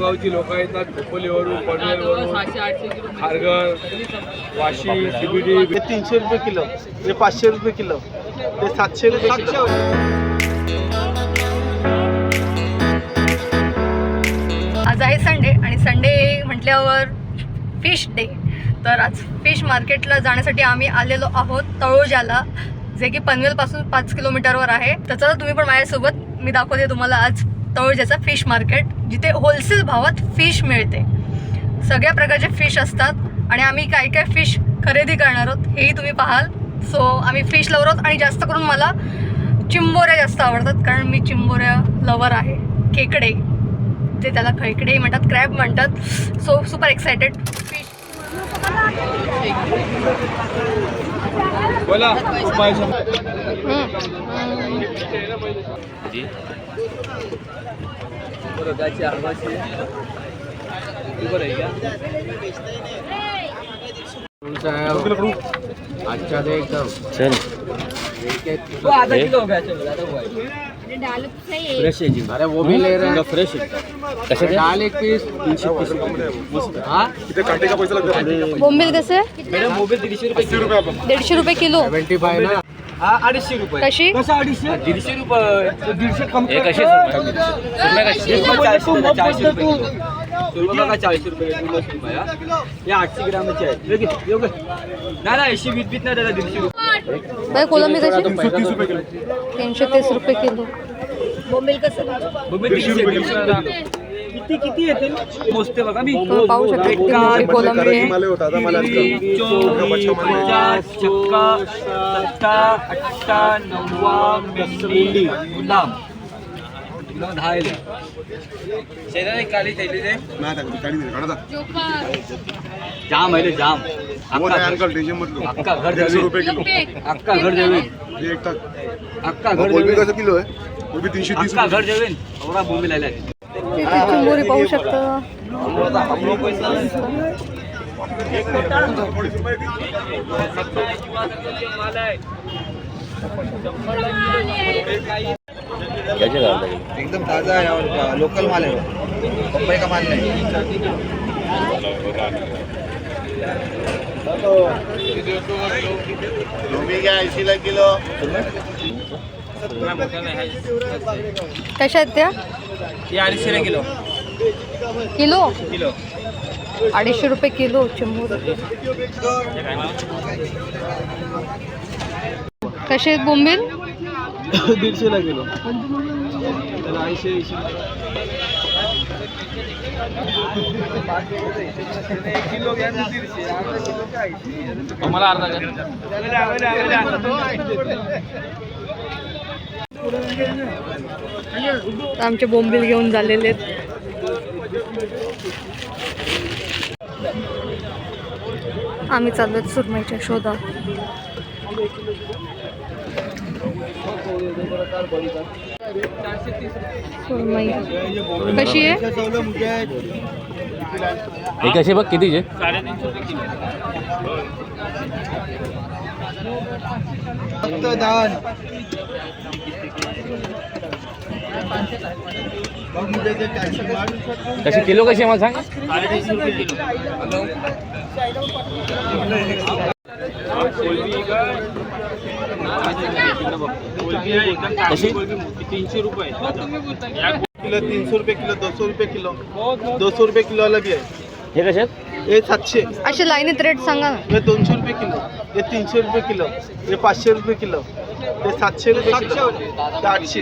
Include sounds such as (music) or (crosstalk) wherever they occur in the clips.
गावची लोक येतात खोपोलीवरून पनवेलवरून खारघर वाशी सीबीडी हे तीनशे रुपये किलो हे पाचशे रुपये किलो हे सातशे रुपये किलो. आज आहे संडे आणि संडे म्हटल्यावर फिश डे तर आज फिश मार्केटला जाण्यासाठी आम्ही आलेलो आहोत तळोजाला जे की पनवेलपासून पाच किलोमीटरवर आहे. तर चला तुम्ही पण माझ्यासोबत मी दाखवते तुम्हाला आज तळोजाचं फिश मार्केट जिथे होलसेल भावात फिश मिळते. सगळ्या प्रकारचे फिश असतात आणि आम्ही काय काय फिश खरेदी करणार आहोत हेही तुम्ही पाहाल. सो आम्ही फिश लवर आहोत आणि जास्त करून मला चिंबोऱ्या जास्त आवडतात कारण मी चिंबोऱ्या लवर आहे. खेकडे. ते त्याला खेकडे म्हणतात क्रॅब म्हणतात. सो सुपर एक्सायटेड फिश बोला. अच्छा दे एकदम. फ्रेश है? जी. अरे वो भी ले रहे हैं. फ्रेश है दाल एक पीस तीनशे तीस हाँ? बोंबील कसे? मॅडम मोबाईल दीडशे रुपये दीडशे रुपये किलो. सेव्हन्टी फाय ना? हा अडीचशे रुपये. कशी? कसं अडीचशे? दीडशे रुपये. दीडशे कम कसे चारशे रुपये सुरमई चाळीस रुपये. पन्नास रुपये हा. हे आठशे ग्रामाचे आहेत. हे घे, हे घे. नाही नाही ऐंशी वीस बीत नाही त्याला दीडशे रुपये. कोलंबी कशी? तीनशे तीस रुपये किलो. बोंबील दीडशे रुपये. किती किती येते मोजते बघा. मी पाहू शकता किती मोठी कोलंबी आहे. तीन, चोवीस, पचास, छक्का सत्ता अठ्ठा नव्वा मिली गुलाम. गुलाम दहा येईल शेजारी काली थैली दे जाम आहे रे जाम. अख्खा अख्खा घर जावे अख्खा घर जावे अख्खा घर जावे किलो आहे? वो भी तीनशे अख्खा घर जावे एवढा भूमी लायला चिंबोरी पाहू शकता. एकदम ताजा है और लोकल माल है वो मुंबई का माल नहीं? क्या किलो. कशा आहेत त्या? अडीचशे किलो. किलो? किलो. अडीचशे रुपये किलो चिंबोरी कसे आहेत बोंबील? दीडशेला किलो. ऐंशी मला अर्धा आमचे बोंबील घेऊन झालेले आहेत. आम्ही चाललो आहेत सुरमईच्या शोधात सुरमई. कशी आहे? हे कसे बघ कितीचे फक्त कशी किलो कशी आहे मला सांग कशी तीनशे रुपये। किलो तीन सौ रुपये किलो दो सौ रुपये किलो. दो सौ रुपये किलो वाला भी है हे कसे आहेत हे सातशे. असे लाईनीत रेट सांगा ना. हे दोनशे रुपये किलो. हे तीनशे रुपये किलो. हे पाचशे रुपये किलो. हे सातशे रुपये किलो. हे आठशे.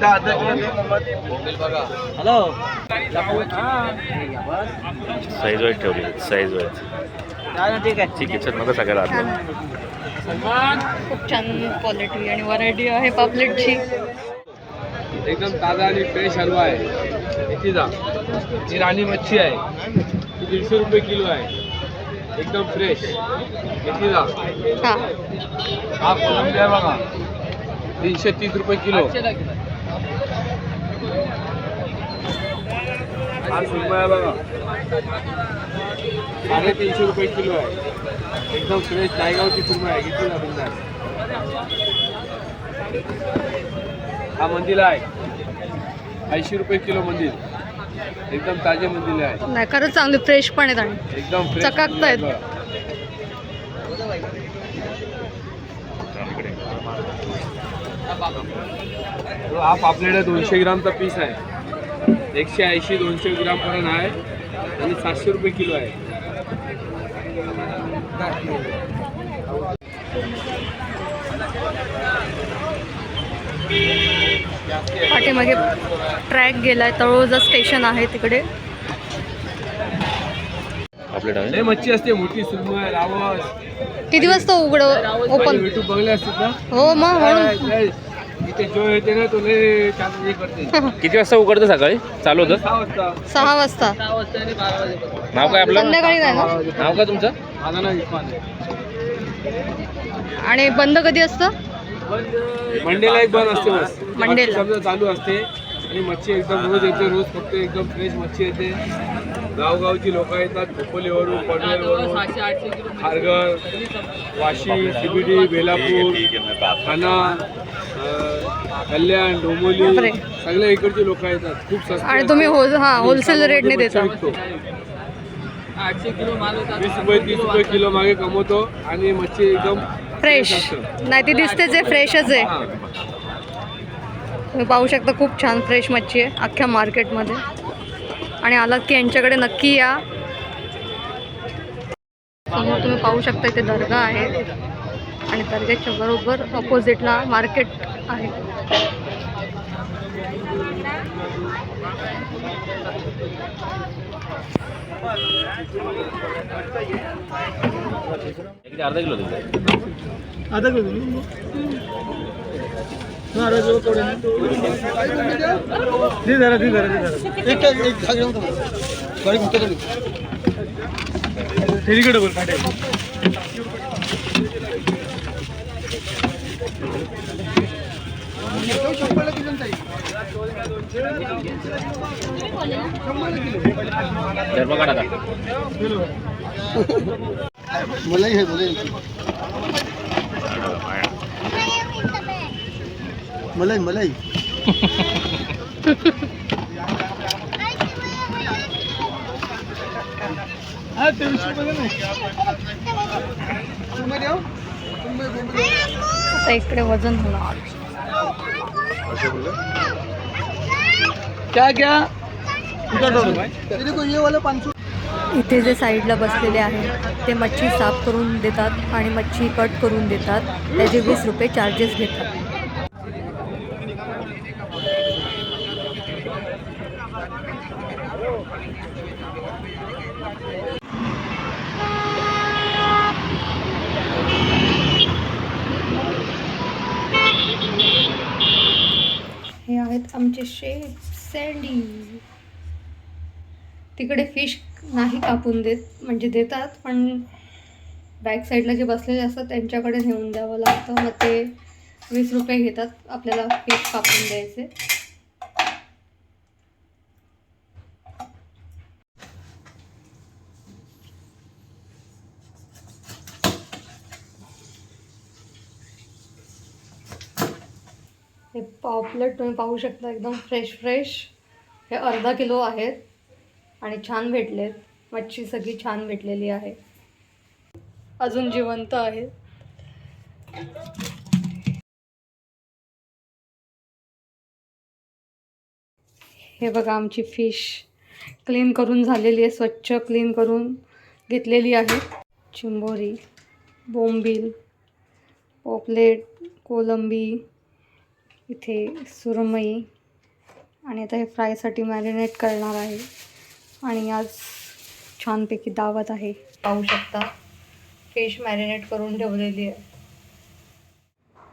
दहा अर्धा किलो. साईज वाईज ठेवली. साईज वाईज ठीक आहे. ठीक आहे चल नको सगळ्याला आहे. खूप छान क्वालिटी आणि व्हरायटी आहे पापलेटची. एकदम ताज़ा आणि फ्रेश हलवा आहे. इथे जा. ही राणी मच्छी आहे. ही दीडशे रुपये किलो आहे. एकदम फ्रेश इथे जा. हाँ. हा कोलंबी आहे बघा. तीनशे तीस रुपये किलो. हा सुरमई आहे बघा. साडेतीनशे रुपये किलो आहे. एकदम फ्रेश नायगावची सुरमई आहे. किती जा. हा मंदिर आहे. ऐंशी रुपये किलो मंदिर. एकदम ताजे मध्ये आहे. नाही खरंच चांगली फ्रेश पण आहेत आणि एकदम fresh चकाकतायत. मधले आहे. हा पापलेट दोनशे ग्रामचा पीस आहे. एकशे ऐंशी दोनशे ग्राम पर्यंत आहे. आणि सातशे रुपये किलो आहे. पाठीमागे ट्रॅक गेलाय तळोजा स्टेशन आहे तिकडे. लय मच्छी असते मोठी रावस. किती वाजता उघड ओपन युट्यूब बघले असतात ना? हो मग म्हणून. लय- लय. इथे जो येते ना तो लय छान हे करते. (laughs) किती वाजता उघडतं सकाळी? चालू होतं? सहा वाजता. सहा वाजता. नाव काय आपलं? संध्याकाळी नाही ना? नाव काय तुमचं? माझा नाव इरफान आहे. आणि बंद कधी असतं? मंडेला एक बंद असते बस. मंडेला. समजा चालू असते. आणि मच्छी एकदम रोज येते रोज फक्त एकदम फ्रेश मच्छी येते. गावगावची लोक येतात खोपोलीवरून पनवेलवरून खारघर वाशी सीबीडी बेलापूर ठाणा अं, कल्याण डोंबिवली बापरे. सगळ्या इकडचे लोक येतात. खूप स्वस्त आणि तुम्ही हो हा होलसेल रेटने देता. वीस रुपये तीस रुपये किलो मागे कमवतो आणि मच्छी एकदम फ्रेश नाही ती दिसतेच आहे फ्रेशच आहे. तुम्ही पाहू शकता खूप छान फ्रेश मच्छी आहे अख्ख्या मार्केटमध्ये. आणि आलात की यांच्याकडे नक्की या. समोर तुम्ही पाहू शकता इथे दर्गा आहे. आणि दर्ग्याच्या बरोबर अपोजिटला मार्केट आहे. अर्धा किलो तिथे आता किलो दे. जरा दे जरा एक एक गाडी मलाही काटे बोले काढा मलाई है मलाई मलाई मलाई इकडे वजन होणार. क्या क्या? इथे जे साईडला बसलेले आहेत ते मच्छी साफ करून देतात आणि मच्छी कट करून देतात. त्याचे वीस रुपये चार्जेस घेतात हे आहेत आमचे सँडी. तिकडे फिश नाही कापून देत म्हणजे देतात पण बॅक साईडला जे बसलेले असतात त्यांच्याकडे नेऊन द्यावं लागतं. मग ते वीस रुपये घेतात आपल्याला फिश कापून द्यायचे हे पापलेट तुम्ही पाहू शकता एकदम फ्रेश फ्रेश हे अर्धा किलो आहेत आणि छान भेटलेत. मच्छी सगळी छान भेटलेली आहे. अजून जिवंत आहे हे बघा आमची फिश क्लीन करून झालेली आहे स्वच्छ क्लीन करून घेतलेली आहे. चिंबोरी बोंबील पोपलेट कोलंबी इथे सुरमई आणि आता हे फ्रायसाठी मॅरिनेट करणार आहे. आणि आज छानपैकी दावत आहे. पाहू शकता फिश मॅरिनेट करून ठेवलेली आहे.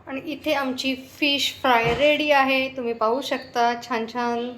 आणि इथे आमची फिश फ्राय रेडी आहे. तुम्ही पाहू शकता छान छान